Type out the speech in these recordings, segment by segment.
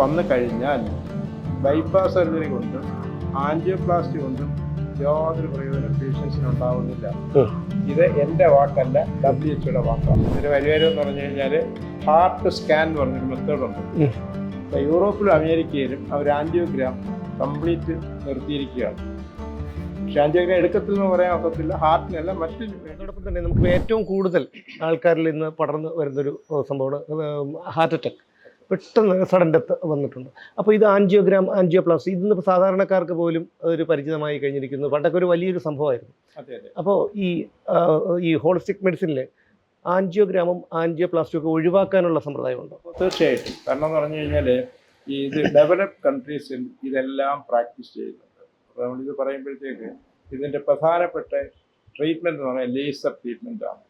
വന്നു കഴിഞ്ഞാൽ bypass surgery കൊണ്ട് ആൻജിയോപ്ലാസ്റ്റി കൊണ്ടും യാതൊരു പ്രയോജനം പേഷ്യൻസിന് ഉണ്ടാവുന്നില്ല. ഇത് എന്റെ വാക്കല്ല ഡബ്ല്യു എച്ച്ഒയുടെ വാക്കാണ്. ഇതിന് പരിഹാരം എന്ന് പറഞ്ഞു കഴിഞ്ഞാൽ ഹാർട്ട് സ്കാൻ എന്ന് പറഞ്ഞൊരു മെത്തേഡുണ്ട് യൂറോപ്പിലും അമേരിക്കയിലും അവർ ആൻജിയോഗ്രാം കംപ്ലീറ്റ് നിർത്തിയിരിക്കുകയാണ്. പക്ഷെ ആൻജിയോഗ്രാം എടുക്കത്തില്ലെന്ന് പറയാൻ ഒക്കത്തില്ല. ഹാർട്ടിനല്ല മറ്റു അതോടൊപ്പം തന്നെ നമുക്ക് ഏറ്റവും കൂടുതൽ ആൾക്കാരിൽ ഇന്ന് പടർന്ന് വരുന്നൊരു സംഭവമാണ് ഹാർട്ട് അറ്റാക്ക് പെട്ടെന്ന് സഡൻ ഡെത്ത് വന്നിട്ടുണ്ട്. അപ്പോൾ ഇത് ആൻജിയോഗ്രാം ആൻജിയോപ്ലാസ്റ്റി ഇതിന്ന് സാധാരണക്കാർക്ക് പോലും ഒരു പരിചിതമായി കഴിഞ്ഞിരിക്കുന്നു. പണ്ടൊക്കെ ഒരു വലിയൊരു സംഭവമായിരുന്നു. അതെ അതെ. അപ്പോൾ ഈ ഈ ഹോളിസ്റ്റിക് മെഡിസിനിൽ ആൻജിയോഗ്രാമും ആൻജിയോപ്ലാസ്റ്റിയും ഒക്കെ ഒഴിവാക്കാനുള്ള സമ്പ്രദായമുണ്ടോ? തീർച്ചയായിട്ടും. കാരണം എന്ന് പറഞ്ഞു കഴിഞ്ഞാൽ ഈ ഇത് ഡെവലപ്ഡ് കൺട്രീസിൽ ഇതെല്ലാം പ്രാക്ടീസ് ചെയ്യുന്നുണ്ട്. നമ്മളിത് പറയുമ്പോഴത്തേക്ക് ഇതിന്റെ പ്രധാനപ്പെട്ട ട്രീറ്റ്മെന്റ് എന്ന് പറഞ്ഞാൽ ലേസർ ട്രീറ്റ്മെന്റ് ആണ്.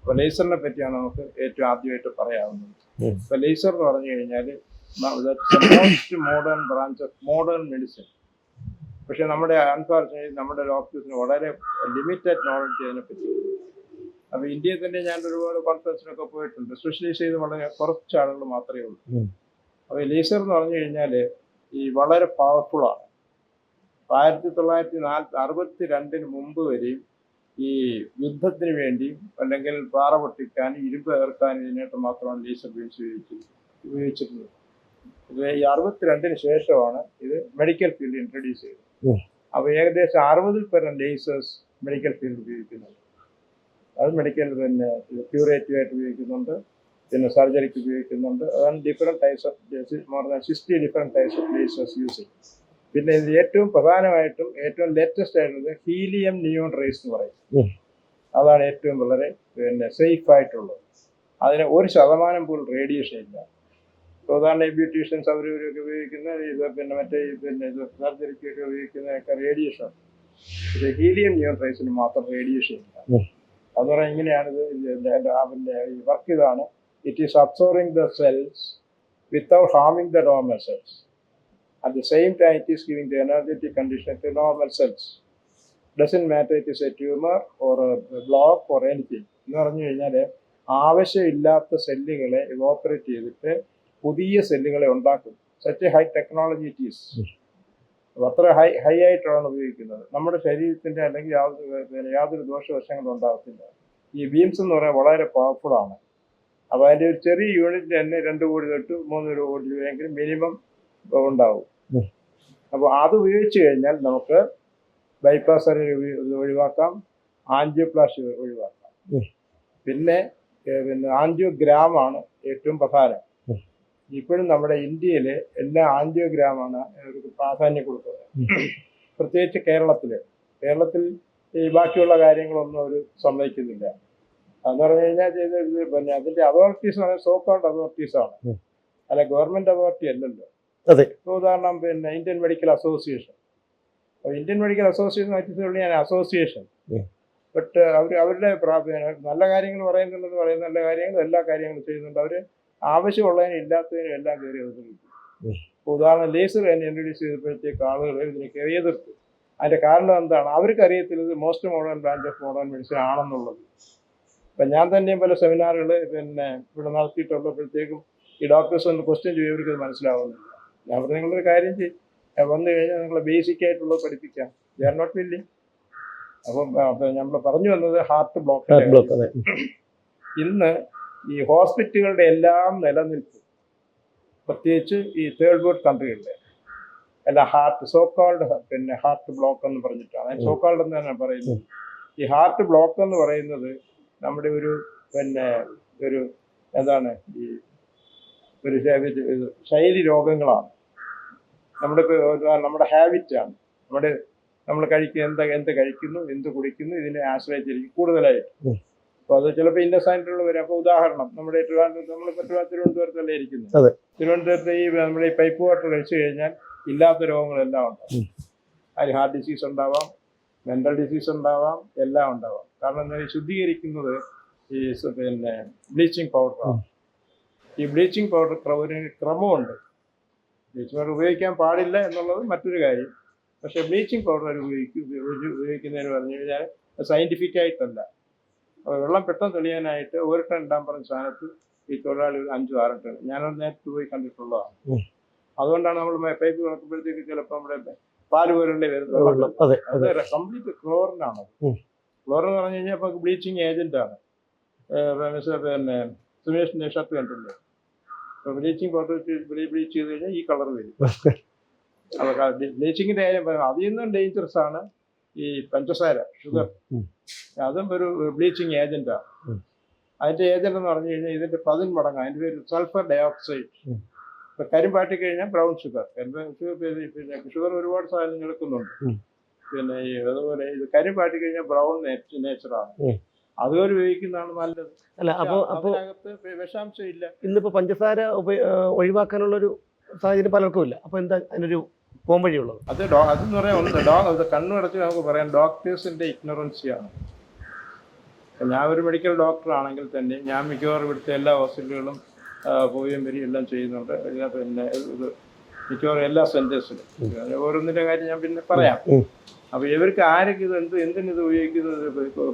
അപ്പോൾ ലേസറിനെ പറ്റിയാണ് നമുക്ക് ഏറ്റവും ആദ്യമായിട്ട് പറയാവുന്നത്. ഇപ്പോൾ ലേസർ എന്ന് പറഞ്ഞു കഴിഞ്ഞാൽ most modern branch of modern medicine പക്ഷേ നമ്മുടെ അൺഫോർച്ചുനേറ്റ് നമ്മുടെ ഡോക്ടേഴ്സിന് വളരെ ലിമിറ്റഡ് നോളജ് അതിനെപ്പറ്റി അപ്പോൾ ഇന്ത്യയിൽ തന്നെ ഞാൻ ഒരുപാട് കോൺഫറൻസിനൊക്കെ പോയിട്ടുണ്ട്. സ്പെഷ്യലൈസ് ചെയ്ത് വളരെ കുറച്ച് ആളുകൾ മാത്രമേ ഉള്ളൂ. അപ്പൊ അപ്പോൾ ലേസർ എന്ന് പറഞ്ഞു കഴിഞ്ഞാൽ ഈ വളരെ പവർഫുള്ളാണ് ആയിരത്തി തൊള്ളായിരത്തി നാല് അറുപത്തി രണ്ടിന് മുമ്പ് വരെയും ഈ യുദ്ധത്തിന് വേണ്ടിയും അല്ലെങ്കിൽ പാറ പൊട്ടിക്കാൻ ഇരുമ്പ് ഏർക്കാനും ഇതിനായിട്ട് മാത്രമാണ് ലേസർ ഉപയോഗിച്ച് ഉപയോഗിച്ചിട്ടുള്ളത്. ഇത് ഈ അറുപത്തിരണ്ടിന് ശേഷമാണ് ഇത് മെഡിക്കൽ ഫീൽഡ് ഇൻട്രൊഡ്യൂസ് ചെയ്തത്. അപ്പോൾ ഏകദേശം അറുപതിൽ പരം ലേസേഴ്സ് മെഡിക്കൽ ഫീൽഡ് ഉപയോഗിക്കുന്നുണ്ട്. അത് മെഡിക്കൽ പിന്നെ ക്യൂറേറ്റീവ് ആയിട്ട് ഉപയോഗിക്കുന്നുണ്ട്. പിന്നെ സർജറിക്ക് ഉപയോഗിക്കുന്നുണ്ട്. അതാണ് different types of more than sixty different types of lasers use ചെയ്യും പിന്നെ ഇത് ഏറ്റവും പ്രധാനമായിട്ടും ഏറ്റവും ലേറ്റസ്റ്റ് ആയിട്ടുള്ളത് ഹീലിയം നിയോൺ റേസ് എന്ന് പറയും. അതാണ് ഏറ്റവും വളരെ പിന്നെ സേഫ് ആയിട്ടുള്ളത്. അതിന് ഒരു ശതമാനം പോലും റേഡിയേഷൻ ഇല്ല. സാധാരണ ഈ ബ്യൂട്ടീഷ്യൻസ് അവർ ഇവരൊക്കെ ഉപയോഗിക്കുന്ന ഇത് പിന്നെ മറ്റേ പിന്നെ ഇത് സർജറിക്കൊക്കെ ഉപയോഗിക്കുന്നതൊക്കെ റേഡിയേഷൻ പക്ഷേ ഹീലിയം നിയോൺ റേസിന് മാത്രം റേഡിയേഷൻ ഇല്ല. അത് പറഞ്ഞാൽ ഇങ്ങനെയാണിത് അതിന്റെ വർക്ക് ഇതാണ്. It is absorbing the cells without ഹാമിങ് the normal cells At the same time, it is giving the energetic condition to normal cells. Doesn't matter it is a tumor or a block or anything. എന്ന് പറഞ്ഞു കഴിഞ്ഞാൽ ആവശ്യമില്ലാത്ത സെല്ലുകളെ evaporate ചെയ്തിട്ട് പുതിയ സെല്ലുകളെ ഉണ്ടാക്കും. Such high technology it is അത്ര ഹൈ ഹൈ ആയിട്ടാണ് ഉപയോഗിക്കുന്നത്. നമ്മുടെ ശരീരത്തിന്റെ അല്ലെങ്കിൽ യാതൊരു യാതൊരു ദോഷവശങ്ങളും ഉണ്ടാകത്തില്ല. ഈ ബീംസ് എന്ന് പറയാൻ വളരെ പവർഫുൾ ആണ്. അപ്പോൾ അതിന്റെ ഒരു ചെറിയ യൂണിറ്റ് തന്നെ രണ്ട് കോടി തൊട്ട് മൂന്ന് കോടി രൂപയെങ്കിലും മിനിമം ഉണ്ടാവും. അപ്പോൾ അത് ഉപയോഗിച്ച് കഴിഞ്ഞാൽ നമുക്ക് ബൈപ്പാസ് സർജറി ഒഴിവാക്കാം ആൻജിയോപ്ലാസ്റ്റി ഒഴിവാക്കാം. പിന്നെ പിന്നെ ആൻജിയോഗ്രാമാണ് ഏറ്റവും പ്രധാനം. ഇപ്പോഴും നമ്മുടെ ഇന്ത്യയിലെ എല്ലാ ആൻജിയോഗ്രാമാണ് അവർക്ക് പ്രാധാന്യം കൊടുക്കുന്നത്. പ്രത്യേകിച്ച് കേരളത്തിൽ കേരളത്തിൽ ഈ ബാക്കിയുള്ള കാര്യങ്ങളൊന്നും അവർ സമ്മതിക്കുന്നില്ല. അതെന്ന് പറഞ്ഞു കഴിഞ്ഞാൽ ചെയ്ത് പിന്നെ അതിന്റെ അതോറിറ്റീസ് എന്ന് പറഞ്ഞാൽ സോക്കോൾഡ് അതോറിറ്റീസ് ആണ്. അല്ല ഗവൺമെന്റ് അതോറിറ്റി അല്ലല്ലോ. അതെ. ഉദാഹരണം പിന്നെ Indian medical association. Indian medical association ആയിട്ട് ഞാൻ അസോസിയേഷൻ. ബട്ട് അവർ അവരുടെ നല്ല കാര്യങ്ങൾ പറയുന്നുണ്ടെന്ന് പറയുന്ന നല്ല കാര്യങ്ങൾ എല്ലാ കാര്യങ്ങളും ചെയ്യുന്നുണ്ട്. അവർ ആവശ്യമുള്ളതിനും ഇല്ലാത്തതിനും എല്ലാം കയറി അവതരിപ്പിക്കും ഉദാഹരണം ലേസർ തന്നെ ഇൻട്രൊഡ്യൂസ് ചെയ്തപ്പോഴത്തേക്ക് ആളുകൾ ഇതിനെ കയറി എതിർത്തു. അതിന്റെ കാരണം എന്താണ്? അവർക്ക് അറിയത്തില്ല ഇത് most modern branch of modern medicine ആണെന്നുള്ളത്. ഇപ്പം ഞാൻ തന്നെയും പല സെമിനാറുകൾ പിന്നെ ഇവിടെ നടത്തിയിട്ടുള്ളപ്പോഴത്തേക്കും ഈ ഡോക്ടേഴ്സ് ഒന്ന് ക്വസ്റ്റ്യൻ ചെയ്യും ഇവർക്ക് മനസ്സിലാവുന്നില്ല ഞാൻ പറഞ്ഞു നിങ്ങളൊരു കാര്യം ചെയ്യും. വന്നു കഴിഞ്ഞാൽ നിങ്ങളെ ബേസിക് ആയിട്ടുള്ളത് പഠിപ്പിക്കാം. ദേ ആർ നോട്ട് വില്ലിങ് അപ്പം നമ്മൾ പറഞ്ഞു വന്നത് ഹാർട്ട് ബ്ലോക്ക് ഇന്ന് ഈ ഹോസ്പിറ്റലുകളുടെ എല്ലാം നിലനിൽപ്പ് പ്രത്യേകിച്ച് ഈ തേർഡ് വേൾഡ് കൺട്രികളുടെ അല്ല ഹാർട്ട് സോ കോൾഡ് പിന്നെ ഹാർട്ട് ബ്ലോക്ക് എന്ന് പറഞ്ഞിട്ടാണ്. സോ കോൾഡ് എന്ന് തന്നെ പറയുന്നത്. ഈ ഹാർട്ട് ബ്ലോക്ക് എന്ന് പറയുന്നത് നമ്മുടെ ഒരു പിന്നെ ഒരു എന്താണ് ഈ ഒരു ശൈലി രോഗങ്ങളാണ്. നമ്മുടെ നമ്മുടെ ഹാബിറ്റാണ് നമ്മുടെ നമ്മൾ കഴിക്കുന്ന എന്താ എന്ത് കഴിക്കുന്നു എന്ത് കുടിക്കുന്നു ഇതിനെ ആശ്രയിച്ചിരിക്കും കൂടുതലായിട്ട്. അപ്പൊ അപ്പോൾ അത് ചിലപ്പോൾ ഇൻഡസൈന്റുള്ള വരും. അപ്പോൾ ഉദാഹരണം നമ്മുടെ തിരുവനന്തപുരത്ത് നമ്മളിപ്പോൾ തിരുവനന്തപുരത്തല്ലേ ഇരിക്കുന്നത്. തിരുവനന്തപുരത്ത് ഈ നമ്മുടെ ഈ പൈപ്പ് വാട്ടർ കഴിച്ചു കഴിഞ്ഞാൽ ഇല്ലാത്ത രോഗങ്ങളെല്ലാം ഉണ്ടാവും. അതിൽ ഹാർട്ട് ഡിസീസ് ഉണ്ടാവാം മെന്റൽ ഡിസീസ് ഉണ്ടാവാം എല്ലാം ഉണ്ടാവാം. കാരണം എന്താ ശുദ്ധീകരിക്കുന്നത് ഈ പിന്നെ ബ്ലീച്ചിങ് പൗഡറാണ് ഈ ബ്ലീച്ചിങ് പൗഡർ ക്രമമുണ്ട്. ബ്ലീച്ചിങ് പൗഡർ ഉപയോഗിക്കാൻ പാടില്ല എന്നുള്ളത് മറ്റൊരു കാര്യം. പക്ഷേ ബ്ലീച്ചിങ് പൗഡർ ഉപയോഗിക്കും ഉപയോഗി- ഉപയോഗിക്കുന്നതിന് പറഞ്ഞു കഴിഞ്ഞാൽ സയന്റിഫിക് ആയിട്ടല്ല. വെള്ളം പെട്ടെന്ന് തെളിയാനായിട്ട് ഒരു ടൺ ഇടാൻ പറഞ്ഞ സ്ഥാനത്ത് ഈ തൊഴിലാളികൾ അഞ്ചു ആറും ടൺ ഞാനത് നേരത്തെ പോയി കണ്ടിട്ടുള്ളതാണ്. അതുകൊണ്ടാണ് നമ്മൾ പൈപ്പ് നോക്കുമ്പോഴത്തേക്ക് ചിലപ്പോൾ നമ്മുടെ പാൽ പോലുള്ള വരുന്നത്? കംപ്ലീറ്റ് ക്ലോറിനാണ്. ക്ലോറിൻ എന്ന് പറഞ്ഞു കഴിഞ്ഞാൽ ബ്ലീച്ചിങ് ഏജന്റ് ആണ്. പിന്നെ സുമേഷിന്റെ ഷർട്ട് കണ്ടില്ലേ അപ്പോൾ ബ്ലീച്ചിങ് പൗഡർ ബ്ലീച്ച് ചെയ്ത് കഴിഞ്ഞാൽ ഈ കളർ വരും. ബ്ലീച്ചിങ്ങിന്റെ കാര്യം പറയാം. അതിൽ നിന്നും ഡേഞ്ചറസ് ആണ് ഈ പഞ്ചസാര ഷുഗർ അതും ഒരു ബ്ലീച്ചിങ് ഏജന്റാണ്. അതിന്റെ ഏജന്റ് എന്ന് പറഞ്ഞു കഴിഞ്ഞാൽ ഇതിന്റെ പതിന് മടങ്ങ് അതിന്റെ പേര് സൾഫർ ഡയോക്സൈഡ്. ഇപ്പൊ കരിമ്പാട്ടി കഴിഞ്ഞാൽ ബ്രൗൺ ഷുഗർ പിന്നെ ഷുഗർ ഒരുപാട് സാധനങ്ങൾ എടുക്കുന്നുണ്ട്. പിന്നെ ഈ അതുപോലെ ഇത് കരിമ്പാട്ടി കഴിഞ്ഞാൽ ബ്രൗൺ നേച്ചറാണ്. അതുപോലെ ഉപയോഗിക്കുന്നതാണ് നല്ലത്. അല്ല അപ്പോൾ അപ്പോൾ വിഷാംശം ഇല്ല ഇന്നിപ്പോൾ പഞ്ചസാര ഒഴിവാക്കാനുള്ള ഒരു സാഹചര്യം പലർക്കും ഇല്ല അപ്പോൾ എന്താ അതിനൊരു പോംവഴിയുള്ളത് അത് അതെന്ന് പറയാൻ ഒന്ന് ഡോ അത് കണ്ണുടച്ച് നമുക്ക് പറയാം ഡോക്ടേഴ്സിന്റെ ഇഗ്നോറൻസിയാണ്. ഞാൻ ഒരു മെഡിക്കൽ ഡോക്ടർ ആണെങ്കിൽ തന്നെ ഞാൻ മിക്കവാറും ഇവിടുത്തെ എല്ലാ ഹോസ്പിറ്റലുകളും പോവുകയും വരികയും എല്ലാം ചെയ്യുന്നുണ്ട്. പിന്നെ ഇത് മിക്കവാറും എല്ലാ സെന്റേഴ്സിലും. ഓരോന്നിന്റെ കാര്യം ഞാൻ പിന്നെ പറയാം. ഉം. അപ്പൊ ഇവർക്ക് ആരൊക്കെ ഇത് എന്ത് എന്തിന് ഇത് ഉപയോഗിക്കുന്നത്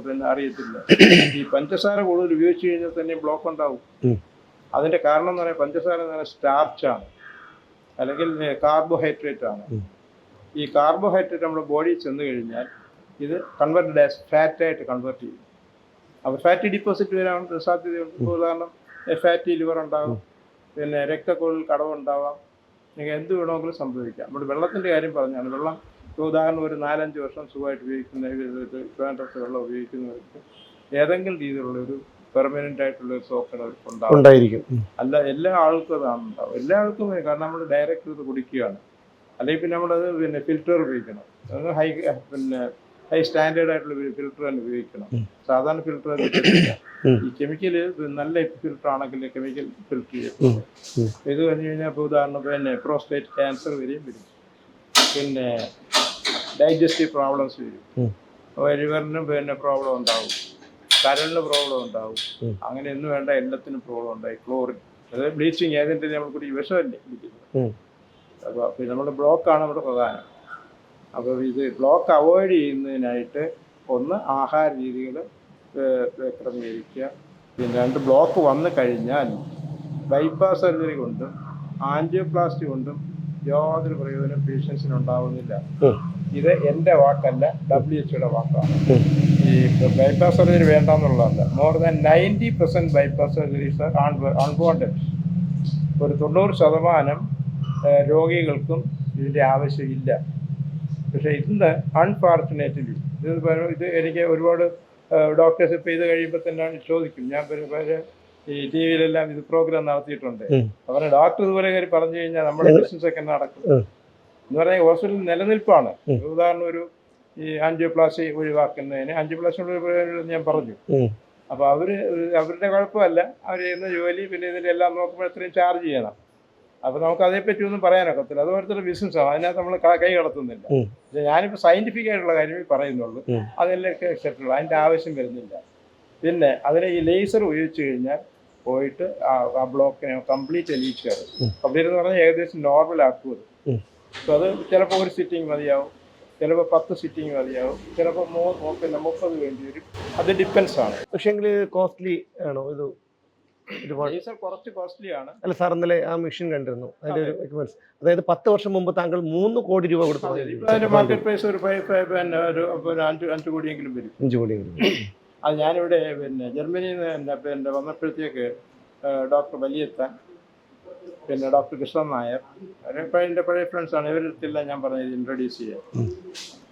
പിന്നെ അറിയത്തില്ല. ഈ പഞ്ചസാര കൂടുതൽ ഉപയോഗിച്ച് കഴിഞ്ഞാൽ തന്നെ ബ്ലോക്ക് ഉണ്ടാവും. അതിന്റെ കാരണം എന്ന് പറയാൻ പഞ്ചസാര എന്ന് പറയുന്നത് സ്റ്റാർച്ചാണ് അല്ലെങ്കിൽ കാർബോഹൈഡ്രേറ്റ് ആണ്. ഈ കാർബോഹൈഡ്രേറ്റ് നമ്മുടെ ബോഡിയിൽ ചെന്ന് കഴിഞ്ഞാൽ ഇത് കൺവെർട്ടഡ് ആസ് ഫാറ്റ് ആയിട്ട് കൺവേർട്ട് ചെയ്യും. അപ്പോൾ ഫാറ്റി ഡിപ്പോസിറ്റ് വരാൻ സാധ്യതയുണ്ട്. ഉദാഹരണം ഫാറ്റി ലിവർ ഉണ്ടാകും പിന്നെ രക്തക്കൊഴിൽ കടവുണ്ടാവാം നിങ്ങൾക്ക് എന്ത് വേണമെങ്കിലും സംഭവിക്കാം. നമ്മുടെ വെള്ളത്തിന്റെ കാര്യം പറഞ്ഞാണ്. വെള്ളം ഉദാഹരണം ഒരു നാലഞ്ച് വർഷം സുഖമായിട്ട് ഉപയോഗിക്കുന്ന ട്രിവാൻഡ്രത്ത് വെള്ളം ഉപയോഗിക്കുന്നവർക്ക് ഏതെങ്കിലും രീതിയിലുള്ള ഒരു പെർമനന്റ് ആയിട്ടുള്ള ഒരു അവർക്ക് ഉണ്ടാവും. ഉണ്ടായിരിക്കും. അല്ല എല്ലാ ആൾക്കും അതാണ് ഉണ്ടാവും. എല്ലാ ആൾക്കും കാരണം നമ്മൾ ഡയറക്റ്റ് ഇത് കുടിക്കുകയാണ്. അല്ലെങ്കിൽ പിന്നെ നമ്മളത് പിന്നെ ഫിൽറ്റർ ഉപയോഗിക്കണം. ഹൈ പിന്നെ ഹൈ സ്റ്റാൻഡേർഡ് ആയിട്ടുള്ള ഫിൽറ്റർ തന്നെ ഉപയോഗിക്കണം. സാധാരണ ഫിൽറ്റർ ഈ കെമിക്കൽ നല്ല ഫിൽറ്റർ ആണെങ്കിൽ കെമിക്കൽ ഫിൽറ്റർ ചെയ്യും. ഇത് കഴിഞ്ഞ് കഴിഞ്ഞാൽ ഇപ്പോൾ ഉദാഹരണം പിന്നെ പ്രോസ്റ്റേറ്റ് ക്യാൻസർ വരെയും വരും. പിന്നെ ഡൈജസ്റ്റീവ് പ്രോബ്ലംസ് വരും. ലിവറിനും പിന്നെ പ്രോബ്ലം ഉണ്ടാവും. കരളിന് പ്രോബ്ലം ഉണ്ടാവും. അങ്ങനെ ഒന്നും വേണ്ട എല്ലാത്തിനും പ്രോബ്ലം ഉണ്ടായി ക്ലോറിൻ അതായത് ബ്ലീച്ചിങ് ഏജന്റ് നമ്മൾ കൂടി വിഷമല്ലേ കുടിക്കുന്നത്. അപ്പോൾ പിന്നെ നമ്മുടെ ബ്ലോക്കാണ് നമ്മുടെ പ്രധാനം. അപ്പോൾ ഇത് ബ്ലോക്ക് അവോയ്ഡ് ചെയ്യുന്നതിനായിട്ട് ഒന്ന് ആഹാര രീതികൾ ക്രമീകരിക്കുക. പിന്നെ രണ്ട് ബ്ലോക്ക് വന്നു കഴിഞ്ഞാൽ ബൈപ്പാസ് സർജറി കൊണ്ടും ആൻജിയോപ്ലാസ്റ്റി കൊണ്ടും യാതൊരു പ്രയോജനം പേഷ്യൻസിന് ഉണ്ടാവുന്നില്ല ഇത് എന്റെ വാക്കല്ല ഡബ്ല്യു എച്ച്ഒയുടെ വാക്കാണ്. ഈ bypass surgery വേണ്ടെന്നുള്ളതല്ല. More than ninety percent bypass surgeries are unwanted ഒരു തൊണ്ണൂറ് ശതമാനം രോഗികൾക്കും ഇതിന്റെ ആവശ്യമില്ല. പക്ഷേ ഇന്ന് അൺഫോർച്ചുനേറ്റ്ലി ഇത് ഇത് എനിക്ക് ഒരുപാട് ഡോക്ടേഴ്സ് ഇപ്പോൾ ഇത് കഴിയുമ്പോൾ തന്നെ ചോദിക്കും. ഞാൻ ഈ ടി വിയിലെല്ലാം ഇത് പ്രോഗ്രാം നടത്തിയിട്ടുണ്ട്. അവർ ഡോക്ടർ ഇതുപോലെ കാര്യം പറഞ്ഞു കഴിഞ്ഞാൽ നമ്മുടെ ബിസിനസ് ഒക്കെ നടക്കും. എന്ന് പറഞ്ഞാൽ ഹോസ്പിറ്റലിൽ നിലനിൽപ്പാണ്. ഉദാഹരണം ഒരു ഈ ആൻജിയോപ്ലാസി ഒഴിവാക്കുന്നതിന് ആൻജിയോപ്ലാസ്റ്റി ഞാൻ പറഞ്ഞു. അപ്പൊ അവർ അവരുടെ കുഴപ്പമല്ല. അവർ ചെയ്യുന്ന ജോലി പിന്നെ ഇതിന്റെ എല്ലാം നോക്കുമ്പോൾ എത്രയും ചാർജ് ചെയ്യണം. അപ്പൊ നമുക്ക് അതേപ്പറ്റി ഒന്നും പറയാനൊക്കത്തില്ല അത് ഓരോരുത്തരുടെ ബിസിനസ്സാണ് അതിനകത്ത് നമ്മൾ കൈ കടത്തുന്നില്ല. ഞാനിപ്പോ സയന്റിഫിക് ആയിട്ടുള്ള കാര്യമേ പറയുന്നുള്ളൂ. അതെല്ലാം അക്സെപ്റ്റബിൾ അതിന്റെ ആവശ്യം വരുന്നില്ല. പിന്നെ അതിന് ഈ ലേസർ ഉപയോഗിച്ചു കഴിഞ്ഞാൽ പോയിട്ട് ആ ബ്ലോക്കിനെ കംപ്ലീറ്റ് എലീച്ച് കയറും. കംപ്ലീറ്റ് എന്ന് പറഞ്ഞാൽ ഏകദേശം നോർമൽ ആക്കും അത്. അപ്പോൾ അത് ചിലപ്പോൾ ഒരു സിറ്റിംഗ് മതിയാവും. ചിലപ്പോൾ പത്ത് സിറ്റിംഗ് മതിയാവും. ചിലപ്പോൾ മൂ പിന്നെ മുപ്പത് വേണ്ടി വരും. അത് ഡിപ്പെൻസ് ആണ്. പക്ഷേങ്കിൽ കോസ്റ്റ്ലി ആണോ ഇത് കുറച്ച് കോസ്റ്റ്ലി ആണ്. അല്ല സാർ ഇന്നലെ ആ മെഷീൻ കണ്ടിരുന്നു. അതിന്റെ ഒരു equipments. അതായത് പത്ത് വർഷം മുമ്പ് താങ്കൾ മൂന്ന് കോടി രൂപ കൊടുത്തു ഇപ്പോൾ മാർക്കറ്റ് പ്രൈസ് ഒരു അഞ്ച് അഞ്ച് കോടിയെങ്കിലും വരും. അഞ്ച് കോടി കൊടുത്തു. അത് ഞാനിവിടെ പിന്നെ ജർമ്മനിയിൽ നിന്ന് പിന്നെ വന്നപ്പോഴത്തേക്ക് ഡോക്ടർ വലിയത്താൻ പിന്നെ ഡോക്ടർ കൃഷ്ണൻ നായർ എന്റെ പഴയ ഫ്രണ്ട്സാണ് ഇവരെല്ലാം ഞാൻ പറഞ്ഞത് ഇൻട്രൊഡ്യൂസ് ചെയ്യാൻ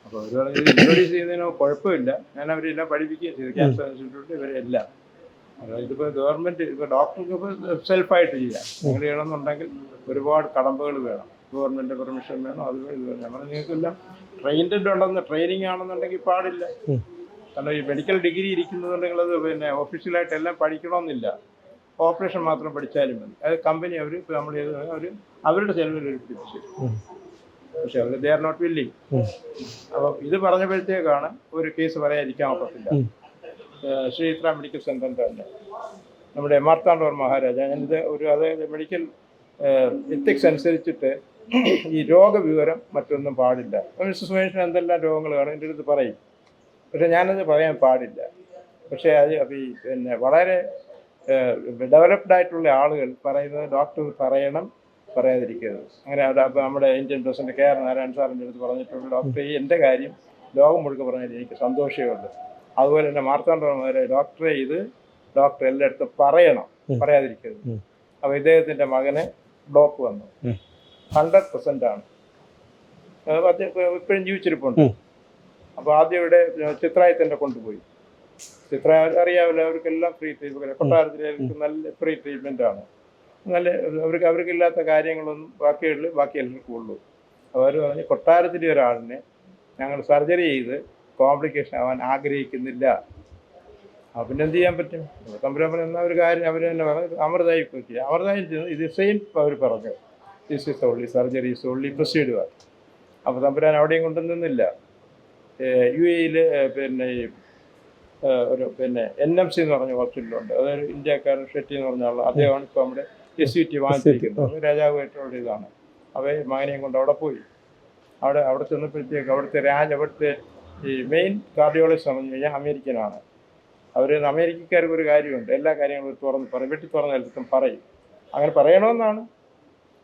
അപ്പോൾ അവർ പറഞ്ഞത് ഇൻട്രൊഡ്യൂസ് ചെയ്യുന്നതിന് കുഴപ്പമില്ല. ഞാൻ അവരെല്ലാം പഠിപ്പിക്കുകയും ചെയ്തു. ക്യാൻസർ ഇൻസ്റ്റിറ്റ്യൂട്ട് ഇവരെല്ലാം ഇതിപ്പോൾ ഗവൺമെന്റ് ഇപ്പോൾ ഡോക്ടർക്ക് ഇപ്പോൾ സെൽഫായിട്ട് ചെയ്യാം. നിങ്ങൾ ചെയ്യണമെന്നുണ്ടെങ്കിൽ ഒരുപാട് കടമ്പകൾ വേണം. ഗവൺമെന്റ് പെർമിഷൻ വേണം. അത് വേണം, ഇത് വേണം നമ്മൾ നിങ്ങൾക്കെല്ലാം ട്രെയിൻഡ് ഉണ്ടെന്ന് ട്രെയിനിങ് ആണെന്നുണ്ടെങ്കിൽ പാടില്ല. കാരണം ഈ മെഡിക്കൽ ഡിഗ്രി ഇരിക്കുന്നുണ്ടെങ്കിൽ അത് പിന്നെ ഒഫീഷ്യലായിട്ട് എല്ലാം പഠിക്കണമെന്നില്ല. ഓപ്പറേഷൻ മാത്രം പഠിച്ചാലും മതി. അത് കമ്പനി അവർ നമ്മൾ അവർ അവരുടെ ചെലവിൽ ഒരു പക്ഷെ അവർ ദേ ആർ നോട്ട് വില്ലിങ് അപ്പോൾ അപ്പം ഇത് പറഞ്ഞപ്പോഴത്തേക്കാണ് ഒരു കേസ് പറയാതിരിക്കാൻ ഒക്കത്തില്ല ശ്രീത്ര മെഡിക്കൽ സെന്ററിന്റെ തന്നെ നമ്മുടെ മാർത്താണ്ഡവർ മഹാരാജ. ഞാനിത് ഒരു അതായത് മെഡിക്കൽ എത്തിക്സ് അനുസരിച്ചിട്ട് ഈ രോഗവിവരം മറ്റൊന്നും പാടില്ല. മിസ്റ്റർ സുമേഷിന് എന്തെല്ലാം രോഗങ്ങൾ കാണും എന്റെ അടുത്ത് പറയും. പക്ഷെ ഞാനത് പറയാൻ പാടില്ല. പക്ഷേ അത് പിന്നെ വളരെ ഡെവലപ്ഡ് ആയിട്ടുള്ള ആളുകൾ പറയുന്നത് ഡോക്ടർ പറയണം പറയാതിരിക്കരുത്. അങ്ങനെ അത് അപ്പം നമ്മുടെ Indian president K R Narayana സാറിന്റെ അടുത്ത് പറഞ്ഞിട്ടുണ്ട്. ഡോക്ടർ ഈ എന്റെ കാര്യം ലോകം മുഴുക്ക പറഞ്ഞാൽ എനിക്ക് സന്തോഷമേ ഉള്ളൂ അതുപോലെ തന്നെ മാർത്താണ്ഡവരെ ഡോക്ടറെ ഇത് ഡോക്ടർ എല്ലായിടത്തും പറയണം. പറയാതിരിക്കരുത്. അപ്പം അപ്പോൾ ഇദ്ദേഹത്തിന്റെ മകന് ബ്ലോക്ക് വന്നു. ഹൺഡ്രഡ് പെർസെന്റ് ആണ്. ഇപ്പോഴും ജീവിച്ചിരിപ്പുണ്ട്. അപ്പോൾ ആദ്യം ഇവിടെ ചിത്രായത്തിന്റെ കൊണ്ടുപോയി. ചിത്ര അറിയാമല്ലോ അവർക്കെല്ലാം ഫ്രീ ട്രീറ്റ്മെന്റ് കൊട്ടാരത്തിലെ നല്ല ഫ്രീ ട്രീറ്റ്മെന്റ് ആണ്. നല്ല അവർക്ക് അവർക്കില്ലാത്ത കാര്യങ്ങളൊന്നും ബാക്കിയുള്ള ബാക്കി എല്ലാവർക്കും ഉള്ളൂ. അവർ പറഞ്ഞ് കൊട്ടാരത്തിലെ ഒരാളിനെ ഞങ്ങൾ സർജറി ചെയ്ത് കോംപ്ലിക്കേഷൻ ആവാൻ ആഗ്രഹിക്കുന്നില്ല. അപ്പം പിന്നെ എന്ത് ചെയ്യാൻ പറ്റും? തമ്പുരാൻ എന്ന ഒരു കാര്യം അവർ തന്നെ പറഞ്ഞു അമൃതായി പറ്റി അമൃതായി ഇത് സെയിം അവർ പറഞ്ഞു. This is only surgery is only procedure അപ്പോൾ തമ്പുരാൻ അവിടെയും കൊണ്ടുനിന്നില്ല യു എയിൽ പിന്നെ ഈ ഒരു പിന്നെ എൻ എം സി എന്ന് പറഞ്ഞ ഹോസ്പിറ്റലുണ്ട്. അതൊരു ഇന്ത്യക്കാരൻ ഷെട്ടി എന്ന് പറഞ്ഞ ആൾ അദ്ദേഹമാണ് ഇപ്പോൾ നമ്മുടെ എസ് യു ടി വാങ്ങിച്ചിരിക്കുന്നത്. രാജാവുമായിട്ടുള്ള ഇതാണ്. അവ മകനെയും കൊണ്ട് അവിടെ പോയി. അവിടെ അവിടെ ചെന്നപ്പോഴത്തേക്ക് അവിടുത്തെ രാജ അവിടുത്തെ ഈ മെയിൻ കാർഡിയോളജിസ്റ്റ് എന്ന് പറഞ്ഞു കഴിഞ്ഞാൽ അമേരിക്കനാണ്. അവർ അമേരിക്കക്കാർക്ക് ഒരു കാര്യമുണ്ട്. എല്ലാ കാര്യങ്ങളും തുറന്ന് പറയും. വെട്ടി തുറന്ന എല്ലാത്തും പറയും. അങ്ങനെ പറയണമെന്നാണ്.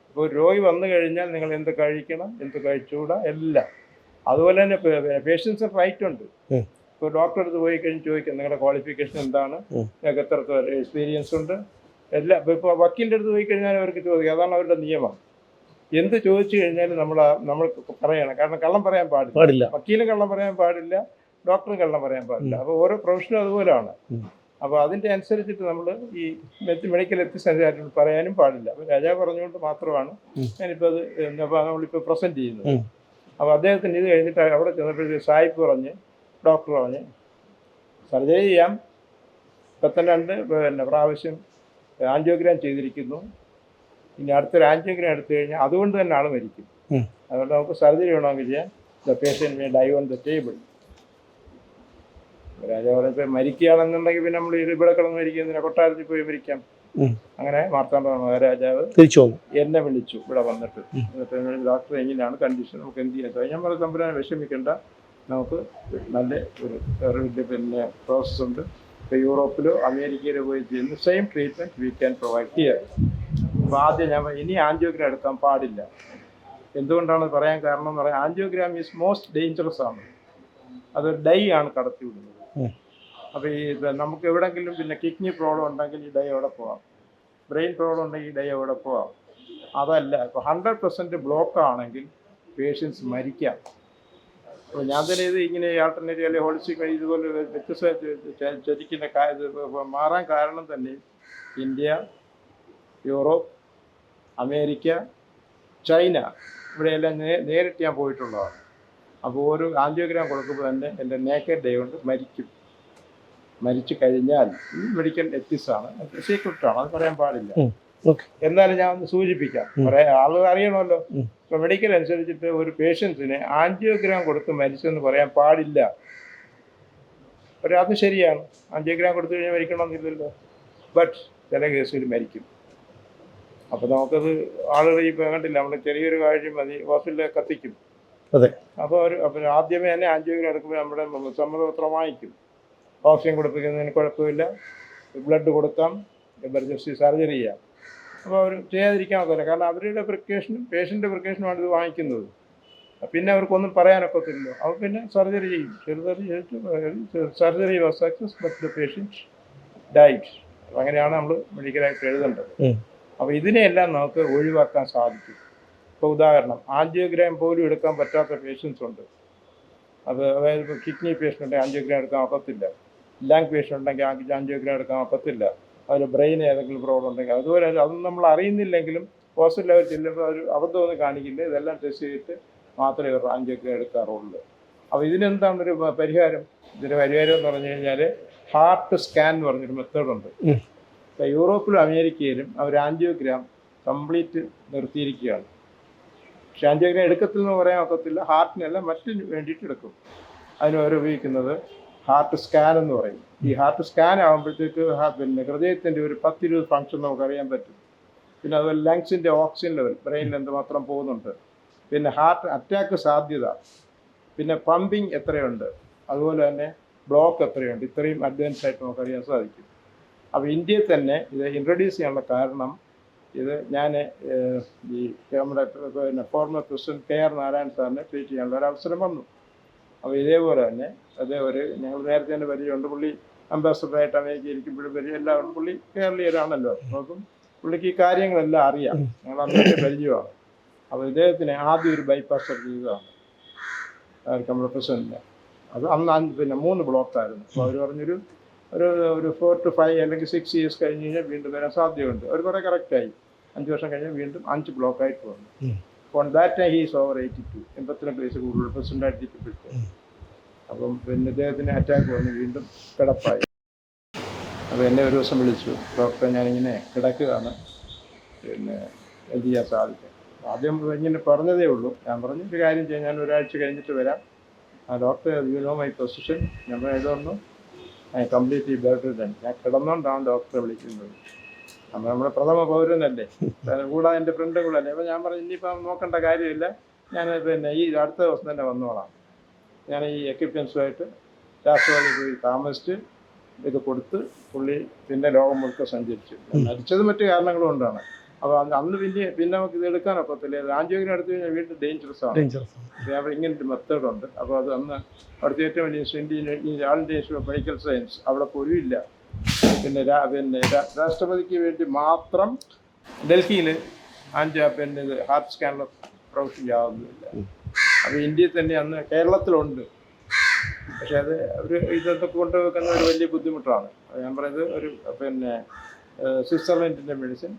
ഇപ്പോൾ രോഗി വന്നു കഴിഞ്ഞാൽ നിങ്ങൾ എന്ത് കഴിക്കണം? എന്ത് കഴിച്ചുകൂടാ? എല്ലാം. അതുപോലെ തന്നെ പേഷ്യൻസിന് റൈറ്റ് ഉണ്ട്. ഇപ്പൊ ഇപ്പോൾ ഡോക്ടറെ അടുത്ത് പോയി കഴിഞ്ഞ് ചോദിക്കാം നിങ്ങളുടെ ക്വാളിഫിക്കേഷൻ എന്താണ്? എത്രത്തോളം നിങ്ങൾക്ക് എത്ര എക്സ്പീരിയൻസ് ഉണ്ട്? എല്ലാം ഇപ്പോൾ വക്കീലിന്റെ അടുത്ത് പോയി കഴിഞ്ഞാൽ അവർക്ക് ചോദിക്കാം അതാണ് അവരുടെ നിയമം. എന്ത് ചോദിച്ചു കഴിഞ്ഞാലും നമ്മൾ നമ്മൾ പറയണം. കാരണം കള്ളം പറയാൻ പാടില്ല. വക്കീലും കള്ളം പറയാൻ പാടില്ല ഡോക്ടറും കള്ളം പറയാൻ പാടില്ല. അപ്പോൾ ഓരോ പ്രൊഫഷനും അതുപോലെയാണ് അപ്പൊ അപ്പോൾ അതിന്റെ അനുസരിച്ചിട്ട് നമ്മൾ ഈ മെഡിക്കൽ എത്തിസെൻസായിട്ട് പറയാനും പാടില്ല. അപ്പോൾ രാജാവ് പറഞ്ഞുകൊണ്ട് മാത്രമാണ് ഞാനിപ്പോ ഞാനിപ്പോൾ അത് നമ്മളിപ്പോ പ്രസന്റ് നമ്മളിപ്പോൾ പ്രസന്റ് ചെയ്യുന്നത്. അപ്പോൾ അദ്ദേഹത്തിന് ഇത് കഴിഞ്ഞിട്ട് അവിടെ ചെന്നപ്പോഴത്തേക്ക് സായിപ്പ് പറഞ്ഞ് ഡോക്ടർ പറഞ്ഞ് സർജറി ചെയ്യാം. പത്തിരണ്ട് പിന്നെ പ്രാവശ്യം ആൻജിയോഗ്രാം ചെയ്തിരിക്കുന്നു. ഇനി അടുത്തൊരു ആൻജിയോഗ്രാം എടുത്തു കഴിഞ്ഞാൽ അതുകൊണ്ട് തന്നെ ആൾ മരിക്കും. അതുകൊണ്ട് നമുക്ക് സർജറി വേണമെങ്കിൽ ചെയ്യാം. The patient may die on the table. രാജാവ് പറഞ്ഞപ്പോൾ മരിക്കുകയാണെന്നുണ്ടെങ്കിൽ പിന്നെ നമ്മൾ ഇവിടെ കിടന്ന് മരിക്കുന്നതിനെ കൊട്ടാരത്തിൽ പോയി മരിക്കാം. അങ്ങനെ മാർത്താണ്ഡ രാജാവ് തിരിച്ചു വന്നു എന്നെ വിളിച്ചു ഇവിടെ വന്നിട്ട്. ഡോക്ടർ എങ്ങനെയാണ് കണ്ടീഷൻ നമുക്ക് എന്ത് ചെയ്യാൻ ഞാൻ പറഞ്ഞു തമ്പുരാനെ വിഷമിക്കേണ്ട. നമുക്ക് നല്ല ഒരു ഒരു പിന്നെ പ്രോസസ് ഉണ്ട്. ഇപ്പോൾ യൂറോപ്പിലോ അമേരിക്കയിലോ പോയി ചെയ്യുന്ന same treatment we can provide here അപ്പോൾ ആദ്യം ഞാൻ ഇനി ആൻജിയോഗ്രാം എടുക്കാൻ പാടില്ല. എന്തുകൊണ്ടാണ് പറയാൻ കാരണം എന്ന് പറയാൻ ആൻജിയോഗ്രാം ഈസ് മോസ്റ്റ് ഡേഞ്ചറസ് ആണ്. അത് ഡൈ ആണ് കടത്തി വിടുന്നത്. അപ്പോൾ ഈ നമുക്ക് എവിടെങ്കിലും പിന്നെ കിഡ്നി പ്രോബ്ലം ഉണ്ടെങ്കിൽ ഈ ഡൈ അവിടെ പോവാം? ബ്രെയിൻ പ്രോബ്ലം ഉണ്ടെങ്കിൽ ഈ ഡൈ അവിടെ പോവാം? അതല്ല ഇപ്പോൾ ഹൺഡ്രഡ് പെർസെന്റ് ബ്ലോക്ക് ആണെങ്കിൽ പേഷ്യൻസ് മരിക്കാം. അപ്പോൾ ഞാൻ തന്നെ ഇത് ഇങ്ങനെ ആൾട്ടർനേറ്റീവ് അല്ലെങ്കിൽ ഹോളിസ്റ്റിക് ഇതുപോലെ വ്യത്യസ്ത ച- ച- ചരിക്കുന്ന മാറാൻ കാരണം തന്നെ ഇന്ത്യ യൂറോപ്പ് അമേരിക്ക ചൈന ഇവിടെയെല്ലാം നേരിട്ട് ഞാൻ പോയിട്ടുള്ളതാണ്. അപ്പോൾ ഒരു ആൻജിയോഗ്രാം കൊടുക്കുമ്പോൾ തന്നെ എന്റെ നേക്കഡ് ഡേ കൊണ്ട് മരിക്കും. മരിച്ചു കഴിഞ്ഞാൽ ഈ മെഡിക്കൽ എത്തിക്സാണ് സീക്രട്ടാണ്. അത് പറയാൻ പാടില്ല. എന്നാലും ഞാൻ ഒന്ന് സൂചിപ്പിക്കാം. കുറെ ആളുകൾ അറിയണമല്ലോ. ഇപ്പൊ മെഡിക്കൽ അനുസരിച്ചിട്ട് ഒരു പേഷ്യൻസിന് ആൻജിയോഗ്രാം കൊടുത്ത് മരിച്ചെന്ന് പറയാൻ പാടില്ല. ഒരു അത് ശരിയാണ്. ആൻജിയോഗ്രാം കൊടുത്തു കഴിഞ്ഞാൽ മരിക്കണമെന്നില്ലല്ലോ. ബട്ട് ചില കേസുകൾ മരിക്കും. അപ്പൊ നമുക്കത് ആളുകൾ ഈ കണ്ടില്ല നമ്മൾ ചെറിയൊരു കാര്യം മതി ഹോസ്പിറ്റലിൽ കത്തിക്കും. അതെ. അപ്പോൾ ഒരു ആദ്യമേ തന്നെ ആൻജിയോഗ്രാം എടുക്കുമ്പോൾ നമ്മുടെ സമ്മതപത്രം വാങ്ങിക്കും. ഓക്സിജൻ കൊടുപ്പിക്കുന്നതിന് കുഴപ്പമില്ല. ബ്ലഡ് കൊടുക്കാം. എമർജൻസി സർജറി ചെയ്യാം. അപ്പോൾ അവർ ചെയ്യാതിരിക്കാൻ ഒക്കില്ല കാരണം അവരുടെ പ്രിക്കോഷനും പേഷ്യന്റെ പ്രിക്കോഷനുമാണ് ഇത് വാങ്ങിക്കുന്നത്. പിന്നെ അവർക്കൊന്നും പറയാനൊക്കത്തില്ല അവർ പിന്നെ സർജറി ചെയ്യും. സർജറി ചെയ്തിട്ട് surgery was success but the patient died അങ്ങനെയാണ് നമ്മൾ മെഡിക്കലായിട്ട് എഴുതേണ്ടത്. അപ്പോൾ ഇതിനെയെല്ലാം നമുക്ക് ഒഴിവാക്കാൻ സാധിക്കും. ഇപ്പോൾ ഉദാഹരണം ആൻജിയോഗ്രാം പോലും എടുക്കാൻ പറ്റാത്ത പേഷ്യൻസ് ഉണ്ട്. അത് അതായത് ഇപ്പോൾ കിഡ്നി പേഷ്യന്റ് ആൻജിയോഗ്രാം എടുക്കാൻ ഒക്കത്തില്ല. ലങ് ഉണ്ടെങ്കിൽ ഉണ്ടെങ്കിൽ ആൻജിയോഗ്രാം എടുക്കാൻ പറ്റില്ല അതിൽ ബ്രെയിൻ ഏതെങ്കിലും പ്രോബ്ലം ഉണ്ടെങ്കിൽ അതുപോലെ അതൊന്നും നമ്മൾ അറിയുന്നില്ലെങ്കിലും ഹോസ്പിറ്റലിൽ അവർ ചെല്ലുമ്പോൾ അവർ അബദ്ധമൊന്നും കാണിക്കില്ല. ഇതെല്ലാം ടെസ്റ്റ് ചെയ്തിട്ട് മാത്രമേ ഒരു ആൻജിയോഗ്രാം എടുക്കാറുള്ളൂ. അപ്പോൾ ഇതിനെന്താണ് ഒരു പരിഹാരം? ഇതിന്റെ പരിഹാരം എന്ന് പറഞ്ഞു കഴിഞ്ഞാൽ ഹാർട്ട് സ്കാൻ എന്ന് പറഞ്ഞൊരു മെത്തേഡുണ്ട് യൂറോപ്പിലും അമേരിക്കയിലും അവർ ആൻജിയോഗ്രാം കംപ്ലീറ്റ് നിർത്തിയിരിക്കുകയാണ്. പക്ഷെ ആൻജിയോഗ്രാം എടുക്കത്തില്ലെന്ന് പറയാൻ ഒക്കത്തില്ല. ഹാർട്ടിനെല്ലാം മറ്റിന് വേണ്ടിയിട്ട് എടുക്കും. അതിന് അവർ ഉപയോഗിക്കുന്നത് ഹാർട്ട് സ്കാൻ എന്ന് പറയും. ഈ ഹാർട്ട് സ്കാൻ ആകുമ്പോഴത്തേക്ക് പിന്നെ ഹൃദയത്തിന്റെ ഒരു പത്തിരുപത് ഫങ്ഷൻ നമുക്ക് അറിയാൻ പറ്റും. പിന്നെ അതുപോലെ ലങ്സിന്റെ ഓക്സിജൻ ലെവൽ ബ്രെയിനിൽ എന്തുമാത്രം പോകുന്നുണ്ട്. പിന്നെ ഹാർട്ട് അറ്റാക്ക് സാധ്യത. പിന്നെ പമ്പിങ് എത്രയുണ്ട്. അതുപോലെ തന്നെ ബ്ലോക്ക് എത്രയുണ്ട്. ഇത്രയും അഡ്വാൻസ് ആയിട്ട് നമുക്ക് അറിയാൻ സാധിക്കും. അപ്പോൾ ഇന്ത്യയിൽ തന്നെ ഇത് ഇൻട്രൊഡ്യൂസ് ചെയ്യാനുള്ള കാരണം ഇത് ഞാൻ ഈ നമ്മുടെ പിന്നെ former president K R Narayanan സാറിനെ ട്രീറ്റ് ചെയ്യാനുള്ള ഒരു അവസരം വന്നു. അപ്പോൾ ഇതേപോലെ തന്നെ അതേ ഒരു ഞങ്ങൾ നേരത്തെ തന്നെ പരിചയമുണ്ട് പുള്ളി അംബാസഡറായിട്ട് അമേരിക്ക ഇരിക്കുമ്പോഴും പരിചയം എല്ലാവരും പുള്ളി കേരളീയരാണല്ലോ. നോക്കും പുള്ളിക്ക് ഈ കാര്യങ്ങളെല്ലാം അറിയാം. ഞങ്ങൾ അന്നത്തെ പരിചയമാണ്. അപ്പോൾ ഇദ്ദേഹത്തിന് ആദ്യം ഒരു ബൈപ്പാസ് ചെയ്തതാണ്. നമ്മുടെ പ്രസിഡന്റിന് അത് അന്ന് അഞ്ച് പിന്നെ മൂന്ന് ബ്ലോക്കായിരുന്നു അപ്പോൾ അവർ പറഞ്ഞൊരു ഒരു ഒരു ഫോർ ടു ഫൈവ് അല്ലെങ്കിൽ സിക്സ് ഇയേഴ്സ് കഴിഞ്ഞ് കഴിഞ്ഞാൽ വീണ്ടും വരാൻ സാധ്യതയുണ്ട്. അവർ കുറേ കറക്റ്റായി അഞ്ച് വർഷം കഴിഞ്ഞാൽ വീണ്ടും അഞ്ച് ബ്ലോക്കായിട്ട് വന്നു. On that time he's over eighty two എൺപത്തിരണ്ട് വയസ്സ് കൂടുതൽ പ്രസിഡന്റായിട്ട് ഇരിക്കുമ്പോഴത്തെ അപ്പം പിന്നെ ഇദ്ദേഹത്തിന് അറ്റാക്ക് വന്ന് വീണ്ടും കിടപ്പായി. അപ്പോൾ എന്നെ ഒരു ദിവസം വിളിച്ചു ഡോക്ടറെ ഞാനിങ്ങനെ കിടക്കുകയാണ്. പിന്നെ എന്ത് ചെയ്യാൻ സാധിക്കും ആദ്യം ഇങ്ങനെ പറഞ്ഞതേ ഉള്ളൂ. ഞാൻ പറഞ്ഞു ഒരു കാര്യം ചെയ്യാം ഞാൻ ഒരാഴ്ച കഴിഞ്ഞിട്ട് വരാം. ആ doctor you know my position ഞാൻ എഴുതുന്നു ഐ കംപ്ലീറ്റ്ലി ബെറ്റർ ദൻ ഞാൻ കിടന്നുകൊണ്ടാണ് ഡോക്ടറെ വിളിക്കുന്നത്. നമ്മൾ നമ്മുടെ പ്രഥമ പൗരനല്ലേ? കൂടാതെ എന്റെ ഫ്രണ്ടും കൂടെ അല്ലേ? അപ്പം ഞാൻ പറഞ്ഞു ഇനിയിപ്പം നോക്കേണ്ട കാര്യമില്ല. ഞാൻ പിന്നെ ഈ അടുത്ത ദിവസം തന്നെ വന്നോളാം. ഞാൻ ഈ എക്യുപ്മെൻസുമായിട്ട് രാഷ്ട്രപതി പോയി താമസിച്ച് ഇത് കൊടുത്ത് പുള്ളി പിന്നെ ലോകം മുഴുക്കെ സഞ്ചരിച്ചു. മരിച്ചത് മറ്റു കാരണങ്ങളും കൊണ്ടാണ്. അപ്പോൾ അന്ന് പിന്നെ പിന്നെ നമുക്ക് ഇത് എടുക്കാൻ ഒക്കത്തില്ല. ആൻജിയോഗ്രാം എടുത്തു കഴിഞ്ഞാൽ വീണ്ടും ഡേഞ്ചറസ് ആണ്. അവിടെ ഇങ്ങനെ ഒരു മെത്തേഡ് ഉണ്ട്. അപ്പോൾ അത് അന്ന് അവിടുത്തെ ഏറ്റവും വലിയ ഇൻസ്റ്റിറ്റ്യൂട്ട് ഓഫ് മെഡിക്കൽ സയൻസ് അവിടെ പൊരുവില്ല പിന്നെ പിന്നെ രാഷ്ട്രപതിക്ക് വേണ്ടി മാത്രം ഡൽഹിയിൽ അഞ്ച് പിന്നെ ഹാർട്ട് സ്കാനർ പ്രൊവിഷൻ ചെയ്യാവുന്നില്ല അപ്പോൾ ഇന്ത്യയിൽ തന്നെ അന്ന് കേരളത്തിലുണ്ട്. പക്ഷെ അത് ഒരു ഇതൊക്കെ കൊണ്ടുവെക്കുന്ന ഒരു വലിയ ബുദ്ധിമുട്ടാണ്. ഞാൻ പറയുന്നത് ഒരു പിന്നെ സ്വിറ്റ്സർലൻഡിന്റെ മെഡിസിൻ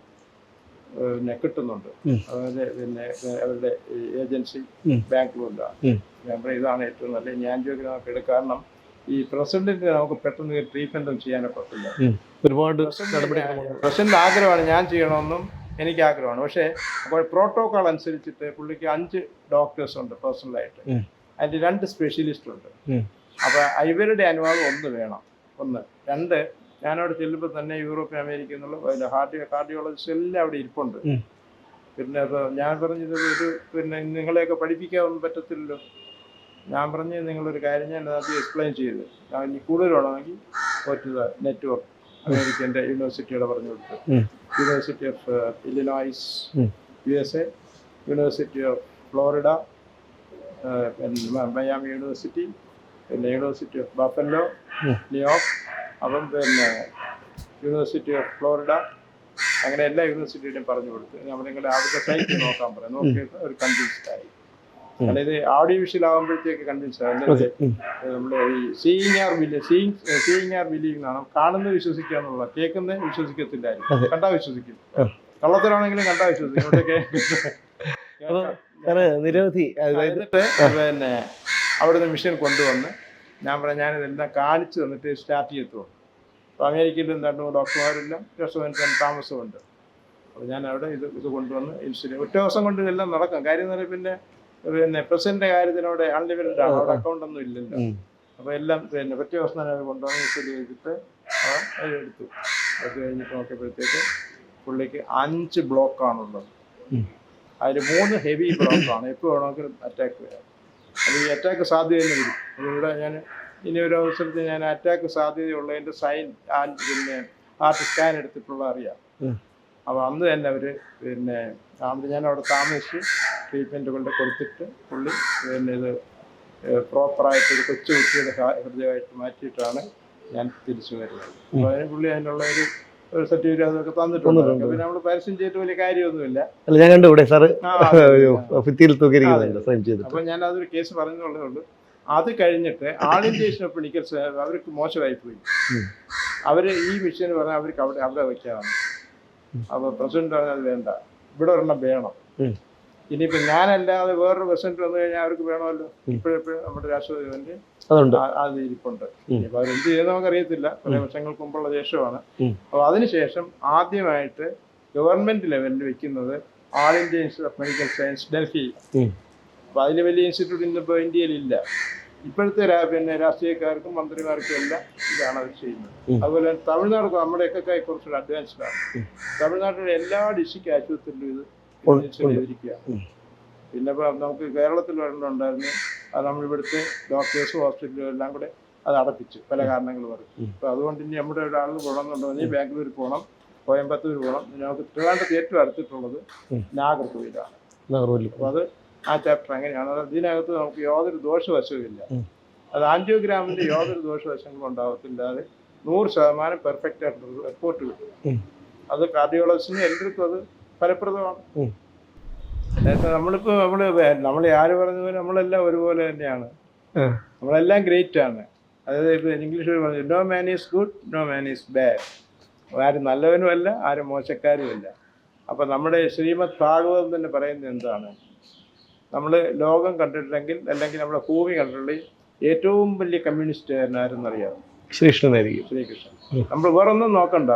പിന്നെ കിട്ടുന്നുണ്ട്. അതായത് പിന്നെ അവരുടെ ഏജൻസി ബാംഗ്ലൂരിലാണ്. ഞാൻ പറയും ഇതാണ് ഏറ്റവും നല്ല ഞാൻ ആൻജിയോഗ്രാം ഒക്കെ എടുക്കാം കാരണം ഈ പ്രസിഡന്റിന് നമുക്ക് പെട്ടെന്ന് ട്രീറ്റ്മെന്റും ചെയ്യാനൊക്കെ പറ്റില്ല ഒരുപാട് പ്രസിഡന്റ് ആഗ്രഹമാണ് ഞാൻ ചെയ്യണമെന്നും എനിക്ക് ആഗ്രഹമാണ്. പക്ഷേ അപ്പോൾ പ്രോട്ടോകോൾ അനുസരിച്ചിട്ട് പുള്ളിക്ക് അഞ്ച് ഡോക്ടേഴ്സ് ഉണ്ട് പേഴ്സണലായിട്ട്. അതിൽ രണ്ട് സ്പെഷ്യലിസ്റ്റ് ഉണ്ട്. അപ്പൊ അപ്പോൾ ഇവരുടെ അനുവാദം ഒന്ന് വേണം. ഒന്ന്. രണ്ട് ഞാനവിടെ ചെല്ലുമ്പോൾ തന്നെ യൂറോപ്യൻ അമേരിക്ക എന്നുള്ള ഹാർഡിയോ കാർഡിയോളജിസ്റ്റ് എല്ലാം അവിടെ ഇരിപ്പുണ്ട്. പിന്നെ അത് ഞാൻ പറഞ്ഞത് ഒരു പിന്നെ നിങ്ങളെയൊക്കെ പഠിപ്പിക്കാൻ പറ്റത്തില്ലല്ലോ. ഞാൻ പറഞ്ഞ് നിങ്ങളൊരു കാര്യം ഞാൻ അത് എക്സ്പ്ലെയിൻ ചെയ്ത്. ഞാൻ ഇനി കൂടുതൽ വേണമെങ്കിൽ പറ്റുക നെറ്റ്വർക്ക് അമേരിക്കന്റെ യൂണിവേഴ്സിറ്റിയുടെ പറഞ്ഞു കൊടുത്ത്. യൂണിവേഴ്സിറ്റി ഓഫ് ഇലിനോയ്സ് ഉം. U S A university of Florida Miami university പിന്നെ university of Buffalo. New York അപ്പം പിന്നെ യൂണിവേഴ്സിറ്റി ഓഫ് ഫ്ലോറിഡ അങ്ങനെ എല്ലാ യൂണിവേഴ്സിറ്റിയുടെയും പറഞ്ഞു കൊടുത്ത്. നമ്മൾ നിങ്ങളുടെ അവിടുത്തെ സൈറ്റ് നോക്കാൻ പറയാം നോക്കിയിട്ട് ഒരു കൺഫ്യൂസ്ഡ് ആയി. ഇത് ഓഡിയോ വിഷ്വൽ ആകുമ്പോഴത്തേക്ക് കൺവിൻസ് നമ്മുടെ ഈ seeing are believe seeing seeing are believe എന്നാണ്. കാണുന്നത് വിശ്വസിക്കുക എന്നുള്ള കേൾക്കുന്നത് വിശ്വസിക്കത്തില്ലായിരിക്കും. കണ്ടാ വിശ്വസിക്കും. കള്ളത്തിലാണെങ്കിലും കള്ളത്തരാണെങ്കിലും കണ്ടാ വിശ്വസിക്കും. ഇവിടെയൊക്കെ നിരവധി അതായത് എന്നിട്ട് പിന്നെ അവിടുന്ന് മിഷൻ കൊണ്ടുവന്ന് ഞാൻ പറഞ്ഞ ഞാനിതെല്ലാം കാണിച്ചു തന്നിട്ട് സ്റ്റാർട്ട് ചെയ്തു. അപ്പോൾ അമേരിക്കയിലും രണ്ടു ഡോക്ടർമാരെല്ലാം റെസ്റ്റോറന്റ് താമസമുണ്ട്. അപ്പോൾ ഞാൻ അവിടെ ഇത് ഇത് കൊണ്ടുവന്ന് ഇൻസുലിൻ ഒറ്റ ദിവസം കൊണ്ട് ഇതെല്ലാം നടക്കും. കാര്യം എന്ന് പറഞ്ഞാൽ പിന്നെ പിന്നെ പ്രസിഡന്റ് കാര്യത്തിനോട് അൺലിമിറ്റഡ് ആണ്. അവിടെ അക്കൗണ്ട് ഒന്നും ഇല്ലല്ലോ. അപ്പൊ എല്ലാം പിന്നെ പറ്റിയ അത് കൊണ്ടുവന്ന് ഇൻസുലിൻ ചെയ്തിട്ട് അത് എടുത്തു. അത് കഴിഞ്ഞിട്ട് നോക്കിയപ്പോഴത്തേക്ക് പുള്ളിക്ക് അഞ്ച് ബ്ലോക്കാണുള്ളത്. അതിൽ മൂന്ന് ഹെവി ബ്ലോക്കാണ് എപ്പോൾ വേണമെങ്കിലും അറ്റാക്ക് വരാം. അത് ഈ അറ്റാക്ക് സാധ്യത തന്നെ വരും അതിലൂടെ ഞാൻ ഇനി ഒരു അവസരത്തിൽ ഞാൻ അറ്റാക്ക് സാധ്യതയുള്ളതിന്റെ സൈൻ പിന്നെ ഹാർട്ട് സ്കാൻ എടുത്തിട്ടുള്ള അറിയാം. അപ്പോൾ അന്ന് തന്നെ അവർ പിന്നെ ഞാൻ അവിടെ താമസിച്ച് ട്രീറ്റ്മെന്റ് കൊണ്ട് കൊടുത്തിട്ട് പുള്ളി പിന്നെ ഇത് പ്രോപ്പറായിട്ട് ഒരു കൊച്ചു കുട്ടിയുടെ ഹൃദയമായിട്ട് മാറ്റിയിട്ടാണ് ഞാൻ തിരിച്ചു വരുന്നത്. അപ്പോൾ അതിന് പുള്ളി അതിനുള്ള ഒരു ഒരു സർട്ടിഫിക്കറ്റ് അതൊക്കെ തന്നിട്ടുണ്ട്. പിന്നെ നമ്മൾ പരസ്യം ചെയ്തിട്ട് വലിയ കാര്യമൊന്നുമില്ല. അല്ല ഞാൻ കണ്ടു ഇവിടെ സാറ്. ഭിത്തിയിൽ തൂക്കിയിരിക്കുന്നുണ്ട് ഫ്രെയിം ചെയ്തിട്ട്. അപ്പൊ ഞാൻ അതൊരു കേസ് പറഞ്ഞുള്ളേ ഉള്ളൂ. അത് കഴിഞ്ഞിട്ട് ആൾ ഇന്ത്യ മെഡിക്കൽ അവർക്ക് മോശമായി പോയി. അവർ അവർ ഈ മിഷൻ പറഞ്ഞാൽ അവർക്ക് അവിടെ അവിടെ വയ്ക്കാതാണ് അപ്പൊ പ്രസിഡന്റ് പറഞ്ഞാൽ അത് വേണ്ട. ഇവിടെ ഒരെണ്ണം വേണം. ഇനിയിപ്പോ ഞാനല്ലാതെ വേറൊരു പ്രസിഡന്റ് വന്നു കഴിഞ്ഞാൽ അവർക്ക് വേണമല്ലോ. ഇപ്പോഴെപ്പോഴും നമ്മുടെ രാഷ്ട്രപതി അത് ഇരിപ്പുണ്ട്. ഇപ്പൊ അവരെന്ത് ചെയ്യുന്ന നമുക്കറിയത്തില്ല. കുറെ വർഷങ്ങൾക്ക് മുമ്പുള്ള ശേഷമാണ്. അപ്പൊ അതിനുശേഷം ആദ്യമായിട്ട് ഗവൺമെന്റ് ലെവലിൽ വെക്കുന്നത് all India institute of medical science Delhi. അപ്പൊ അതിന് അതിൽ വലിയ ഇൻസ്റ്റിറ്റ്യൂട്ട് ഇന്നിപ്പോൾ ഇന്ത്യയിലില്ല. ഇപ്പോഴത്തെ പിന്നെ രാഷ്ട്രീയക്കാർക്കും മന്ത്രിമാർക്കും എല്ലാം ഇതാണ് അവർ ചെയ്യുന്നത്. അതുപോലെ തമിഴ്നാട് നമ്മുടെയൊക്കെ കുറച്ചുകൂടെ അഡ്വാൻസ്ഡ് ആണ്. തമിഴ്നാട്ടിലെ എല്ലാ ഡിസ്ട്രിക്ട് ആശുപത്രിയിലും ഇത് പിന്നെ ഇപ്പം നമുക്ക് കേരളത്തിൽ വരേണ്ടതുണ്ടായിരുന്നു. അത് നമ്മളിവിടുത്തെ ഡോക്ടേഴ്സും ഹോസ്പിറ്റലും എല്ലാം കൂടെ അത് അടപ്പിച്ചു. പല കാരണങ്ങൾ പറഞ്ഞു. അപ്പൊ അതുകൊണ്ട് ഇനി നമ്മുടെ ഒരാൾ പോകണമെന്നുണ്ടെങ്കിൽ ബാംഗ്ലൂർ പോകണം കോയമ്പത്തൂർ പോകണം. നമുക്ക് ട്രിവാൻഡ്രത്ത് ഏറ്റവും അടുത്തിട്ടുള്ളത്. നാഗർകോവിലാണ്. അപ്പൊ അപ്പോൾ അത് ആ ചാപ്റ്റർ അങ്ങനെയാണ്. ഇതിനകത്ത് നമുക്ക് യാതൊരു ദോഷവശവും ഇല്ല ഉം. അത് ആൻജിയോഗ്രാമിന്റെ യാതൊരു ദോഷവശങ്ങളും ഉണ്ടാകത്തില്ലാതെ നൂറ് ശതമാനം പെർഫെക്റ്റ് ആയിട്ടുള്ള റിപ്പോർട്ട് കിട്ടും. അത് കാർഡിയോളജിസ്റ്റിന് എല്ലാവർക്കും അത് ഫലപ്രദമാണ്. നേരത്തെ നമ്മളിപ്പോ നമ്മൾ നമ്മൾ ആര് പറഞ്ഞ പോലെ നമ്മളെല്ലാം ഒരുപോലെ തന്നെയാണ്. നമ്മളെല്ലാം ഗ്രേറ്റ് ആണ്. അതായത് ഇപ്പൊ ഇംഗ്ലീഷിൽ പറഞ്ഞു no man is good no man is bad ആരും നല്ലവനുമല്ല ആരും മോശക്കാരുമല്ല. അപ്പം നമ്മുടെ ശ്രീമദ് ഭാഗവതം തന്നെ പറയുന്നത് എന്താണ്? നമ്മൾ ലോകം കണ്ടിട്ടുണ്ടെങ്കിൽ അല്ലെങ്കിൽ നമ്മുടെ ഭൂമി കണ്ടിട്ടുണ്ടെങ്കിൽ ഏറ്റവും വലിയ കമ്മ്യൂണിസ്റ്റ് ആരെന്നറിയാം ശ്രീകൃഷ്ണനായിരിക്കും. ശ്രീകൃഷ്ണൻ. നമ്മൾ വേറൊന്നും നോക്കണ്ട.